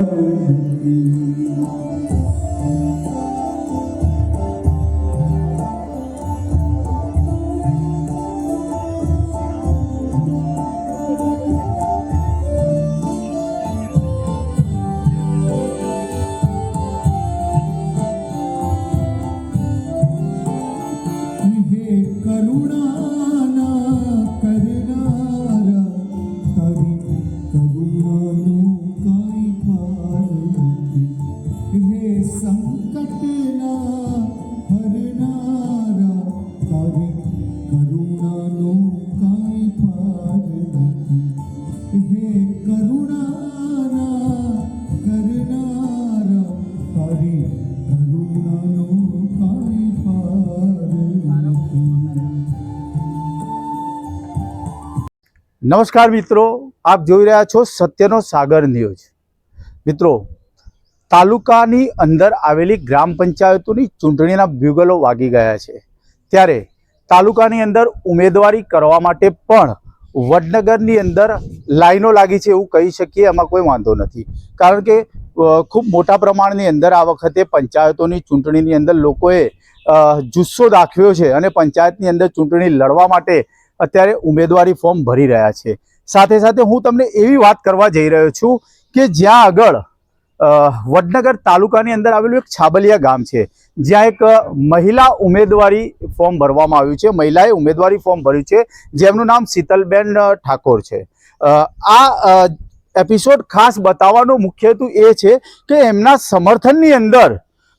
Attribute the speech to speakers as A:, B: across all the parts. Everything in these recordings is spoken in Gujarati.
A: હે
B: નમસ્કાર મિત્રો, આપ જોઈ રહ્યા છો સત્યનો સાગર ન્યૂઝ. મિત્રો, તાલુકાની અંદર આવેલી ગ્રામ પંચાયતોની ચૂંટણીના બ્યુગલો વાગી ગયા છે. ત્યારે તાલુકાની અંદર ઉમેદવારી કરવા માટે પણ વડનગરની અંદર લાઈનો લાગી છે એવું કહી શકીએ, એમાં કોઈ વાંધો નથી. કારણ કે ખૂબ મોટા પ્રમાણની અંદર આ વખતે પંચાયતોની ચૂંટણીની અંદર લોકોએ જુસ્સો દાખવ્યો છે અને પંચાયતની અંદર ચૂંટણી લડવા માટે અત્યારે ઉમેદવારી ફોર્મ ભરી રહ્યા છે. સાથે સાથે હું તમને એવી વાત કરવા જઈ રહ્યો છું કે જ્યાં આગળ વડનગર તાલુકાની અંદર આવેલું એક છાબલિયા ગામ છે, જ્યાં એક મહિલા ઉમેદવારી ફોર્મ ભરવામાં આવ્યું છે. મહિલાએ ઉમેદવારી ફોર્મ ભર્યું છે, જેમનું નામ શીતલબેન ઠાકોર છે. આ એપિસોડ ખાસ બતાવવાનો મુખ્ય હેતુ એ છે કે એમના સમર્થનની અંદર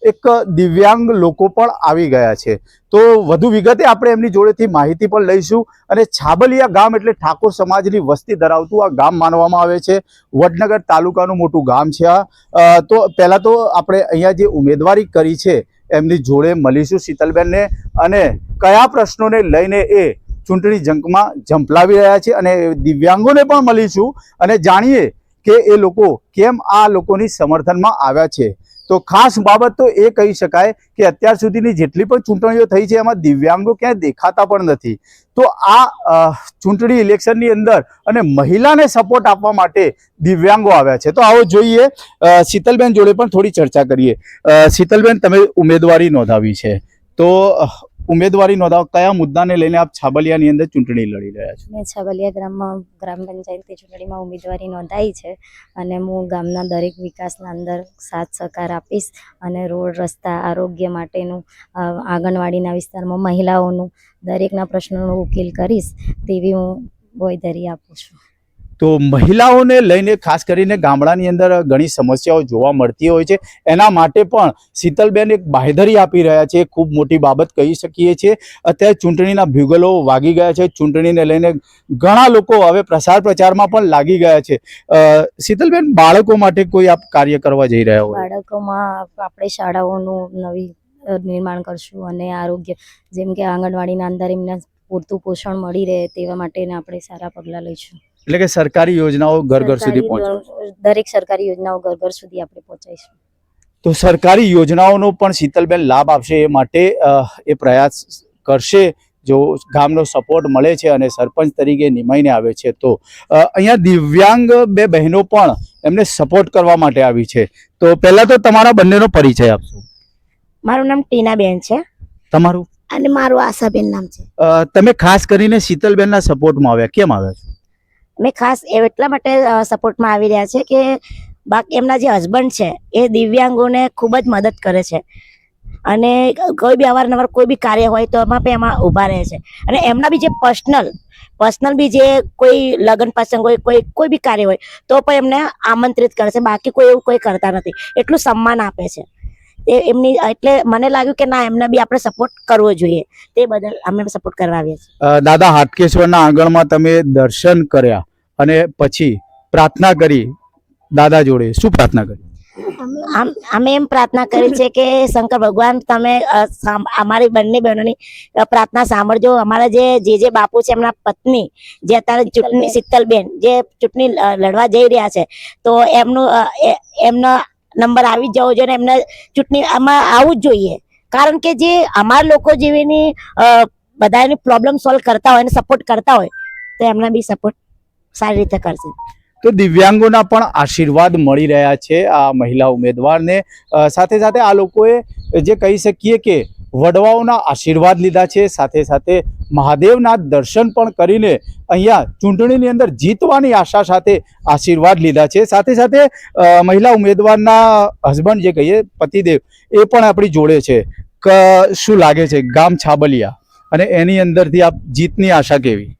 B: એક દિવ્યાંગ લોકો પણ આવી ગયા છે. તો વધુ વિગતે આપણે એમની જોડેથી માહિતી પણ લઈશું અને છાબલિયા ગામ એટલે ઠાકોર સમાજની વસ્તી ધરાવતું આ ગામ માનવામાં આવે છે. વડનગર તાલુકાનું મોટું ગામ છે આ. તો પહેલાં તો આપણે અહીંયા જે ઉમેદવારી કરી છે એમની જોડે મળીશું શીતલબેનને અને કયા પ્રશ્નોને લઈને એ ચૂંટણી જંકમાં ઝંપલાવી રહ્યા છે અને દિવ્યાંગોને પણ મળીશું અને જાણીએ કે એ લોકો કેમ આ લોકોની સમર્થનમાં આવ્યા છે. તો ખાસ બાબત તો એ કહી શકાય કે અત્યાર સુધીની જેટલી પણ ચૂંટણીઓ થઈ છે, એમાં દિવ્યાંગો ક્યાંય દેખાતા પણ નથી. તો આ ચૂંટણી ઇલેક્શનની અંદર અને મહિલાને સપોર્ટ આપવા માટે દિવ્યાંગો આવ્યા છે. તો આવો જોઈએ. શીતલબેન જોડે પણ થોડી ચર્ચા કરીએ. શીતલબેન, તમે ઉમેદવારી નોંધાવી છે. તો ઉમેદવારી નોંધાવ કયા મુદ્દાને લઈને આપ છાબલિયાની અંદર ચૂંટણી લડી રહ્યા છો?
C: મેં છબલિયા ગ્રામમાં, ગ્રામ પંચાયતની ચૂંટણીમાં ઉમેદવારી નોંધાઈ છે અને હું ગામના દરેક વિકાસના અંદર સાથ સહકાર આપીશ અને રોડ, રસ્તા, આરોગ્ય માટેનું આંગણવાડીના વિસ્તારમાં મહિલાઓનું દરેકના પ્રશ્નોનો ઉકેલ કરીશ તેવી હું બોયધરી આપું છું.
B: તો મહિલાઓને લઈને ખાસ કરીને ગામડાની અંદર ઘણી સમસ્યાઓ જોવા મળતી હોય છે. એના માટે પણ શીતલબેન એક બાહેધરી આપી રહ્યા છે. ખૂબ મોટી બાબત કહી શકીએ છીએ. અત્યારે ચૂંટણીના ભ્યુગલો વાગી ગયા છે. ચૂંટણીને લઈને ઘણા લોકો હવે પ્રસાર પ્રચારમાં પણ લાગી ગયા છે. શીતલબેન, બાળકો માટે કોઈ આપ કાર્ય કરવા જઈ રહ્યા હોય?
C: બાળકોમાં આપણે શાળાઓનું નવી નિર્માણ કરશું અને આરોગ્ય, જેમ કે આંગણવાડીના અંદર એમને પૂરતું પોષણ મળી રહે તેવા માટેના આપણે સારા પગલાં લઈશું.
B: એટલે કે સરકારી યોજનાઓ ઘર ઘર સુધી
C: સરકારી દરેક સરકારી યોજનાઓ ઘર ઘર સુધી આપણે પહોંચાડીશું.
B: તો સરકારી યોજનાઓનો પણ શીતલબેન લાભ આપશે એ માટે એ પ્રયાસ કરશે. જો ગામનો સપોર્ટ મળે છે અને સરપંચ તરીકે નિમાઈને આવે છે તો. અહીંયા દિવ્યાંગ બે બહેનો પણ એમને સપોર્ટ કરવા માટે આવી છે. તો પહેલા તો તમારા બંનેનો પરિચય આપશો.
D: મારું નામ ટીનાબેન છે.
B: તમારું?
D: અને મારું આશાબેન નામ છે.
B: તમે ખાસ કરીને શીતલબેનના સપોર્ટમાં આવ્યા. કેમ આવ્યા છો?
D: મેં ખાસ એટલા માટે સપોર્ટમાં આવી રહ્યા છે કે બાકી એમના જે હસબન્ડ છે, એ દિવ્યાંગોને ખૂબ જ મદદ કરે છે. અને કોઈ બી અવારનવાર કોઈ બી કાર્ય હોય તો એમાં બી એમાં ઊભા રહે છે. અને એમના બી જે પર્સનલ પર્સનલ બી જે કોઈ લગ્ન પ્રસંગ હોય, કોઈ કોઈ બી કાર્ય હોય, તો પણ એમને આમંત્રિત કરે છે. બાકી કોઈ એવું કોઈ કરતા નથી. એટલું સન્માન આપે છે. એ એમની, એટલે મને લાગ્યું કે ના, એમને બી આપણે સપોર્ટ કરવો જોઈએ. તે બદલ અમે સપોર્ટ કરવા આવ્યા છીએ.
B: દાદા હાટકેશ્વરના આંગણમાં તમે દર્શન કર્યા. અને પછી પ્રાર્થના કરી દાદા જોડે. શું પ્રાર્થના કરી?
D: અમે એમ પ્રાર્થના કરી છે કે શંકર ભગવાન તમે અમારી બંને બહેનોની પ્રાર્થના સાંભળજો. અમારા જે જે જે બાપુ છે, એમના પત્ની, જે અત્યારે ચૂંટણી, શીતલબેન, જે ચૂંટણી લડવા જઈ રહ્યા છે, તો એમનું એમનો નંબર આવી જવો જોઈએ એમને ચૂંટણી આમાં આવવું જ જોઈએ. કારણ કે જે અમારા લોકો જેવીની બધાની પ્રોબ્લેમ સોલ્વ કરતા હોય અને સપોર્ટ કરતા હોય, તો એમના બી સપોર્ટ સારી રીતે કરશે.
B: તો દિવ્યાંગોના પણ આશીર્વાદ મળી રહ્યા છે આ મહિલા ઉમેદવારને. સાથે સાથે આ લોકોએ જે કહી શકીએ કે વડવાઓના આશીર્વાદ લીધા છે. સાથે સાથે મહાદેવના દર્શન પણ કરીને અહીંયા ચૂંટણીની અંદર જીતવાની આશા સાથે આશીર્વાદ લીધા છે. સાથે સાથે મહિલા ઉમેદવારના હસબન્ડ જે કહીએ, પતિદેવ, એ પણ આપણી જોડે છે. શું લાગે છે? ગામ છાબલિયા. અને એની અંદરથી આપ જીતની આશા કેવી?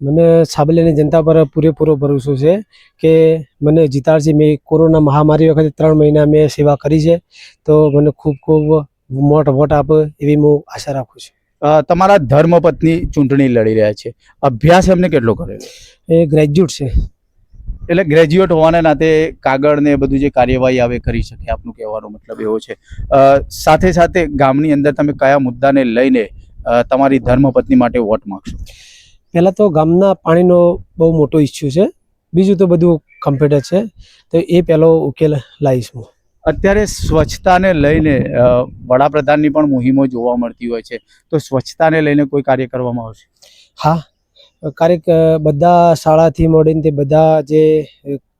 E: મને સાબલિયાની જનતા પર પૂરેપૂરો ભરોસો છે કે મને જીતાડશે. મેં કોરોના મહામારી વખતે ત્રણ મહિના મેં સેવા કરી છે. તો મને ખૂબ ખૂબ મોટ વોટ આપે એવી હું આશા રાખું છું.
B: તમારા ધર્મપત્ની ચૂંટણી લડી રહ્યા છે. અભ્યાસ એમને કેટલો કર્યો?
E: એ ગ્રેજ્યુએટ છે.
B: એટલે ગ્રેજ્યુએટ હોવાના નાતે કાગળ ને બધું જે કાર્યવાહી આવે કરી શકે. આપનું કહેવાનો મતલબ એવો છે. સાથે સાથે ગામની અંદર તમે કયા મુદ્દાને લઈને તમારી ધર્મપત્ની માટે વોટ માંગશો?
E: પહેલાં તો ગામના પાણીનો બહુ મોટો ઇસ્યુ છે. બીજું તો બધું કમ્પ્યુટર છે. તો એ પહેલો ઉકેલ લાવીશ હું.
B: અત્યારે સ્વચ્છતાને લઈને વડાપ્રધાનની પણ મુહિમો જોવા મળતી હોય છે. તો સ્વચ્છતાને લઈને કોઈ કાર્ય કરવામાં આવશે?
E: હા. કાર્યક બધા શાળાથી મળીને તે બધા જે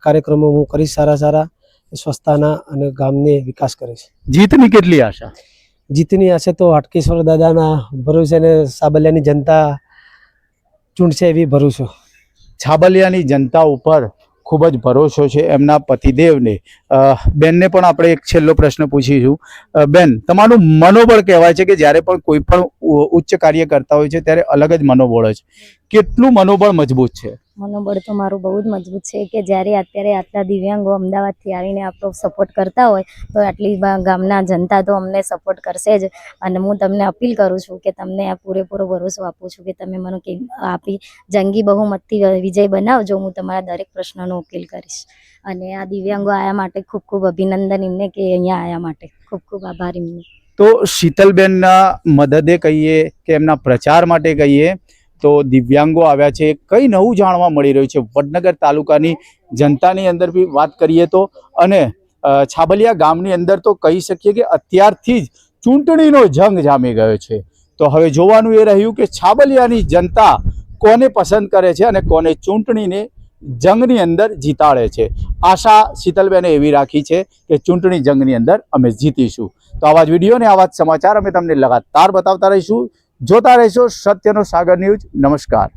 E: કાર્યક્રમો હું કરીશ સારા સારા સ્વચ્છતાના અને ગામને વિકાસ કરીશ.
B: જીતની કેટલી આશા?
E: જીતની આશા તો હાટકેશ્વર દાદાના ભરોસે અને સાબલિયાની જનતા ચૂંટશે એવી ભરોસો
B: છાબલિયાની જનતા ઉપર ખૂબ જ ભરોસો છે એમના પતિદેવને. બેનને પણ આપણે એક છેલ્લો પ્રશ્ન પૂછીશું. બેન, તમારું મનોબળ કહેવાય છે કે જ્યારે પણ કોઈ પણ ઉચ્ચ કાર્ય કરતા હોય છે ત્યારે અલગ જ મનોબળ છે. કેટલું મનોબળ મજબૂત છે?
C: મનોબળ તો મારું બહુ જ મજબૂત છે કે જ્યારે અત્યારે આટલા દિવ્યાંગો અમદાવાદથી આવીને આપણો સપોર્ટ કરતા હોય, તો આટલી ગામના જનતા તો અમને સપોર્ટ કરશે જ. અને હું તમને અપીલ કરું છું કે તમને આ પૂરેપૂરો ભરોસો આપું છું કે તમે મને કે આપી જંગી બહુમતથી વિજય બનાવજો, હું તમારા દરેક પ્રશ્નનો ઉકેલ કરીશ. અને આ દિવ્યાંગો આયા માટે ખૂબ ખૂબ અભિનંદન એમને કે અહીંયા આયા માટે. ખૂબ ખૂબ આભાર એમને.
B: તો શીતલબેનના મદદે કહીએ કે એમના પ્રચાર માટે કહીએ? તો દિવ્યાંગો આવ્યા છે. કઈ નવું જાણવા મળી રહ્યું છે? વડનગર તાલુકાની જનતાની અંદર બી વાત કરીએ તો અને છાબલિયા ગામની અંદર તો કહી શકીએ કે અત્યારથી જ ચૂંટણીનો જંગ જામી ગયો છે. તો હવે જોવાનું એ રહ્યું કે છાબલિયાની જનતા કોને પસંદ કરે છે અને કોને ચૂંટણીને જંગની અંદર જીતાડે છે. આશા શીતલબેને એવી રાખી છે કે ચૂંટણી જંગની અંદર અમે જીતીશું. તો આવા જ વીડિયો ને આવા જ સમાચાર અમે તમને લગાતાર બતાવતા રહીશું. જોતા રહેશો સત્યનો સાગર ન્યૂઝ. નમસ્કાર.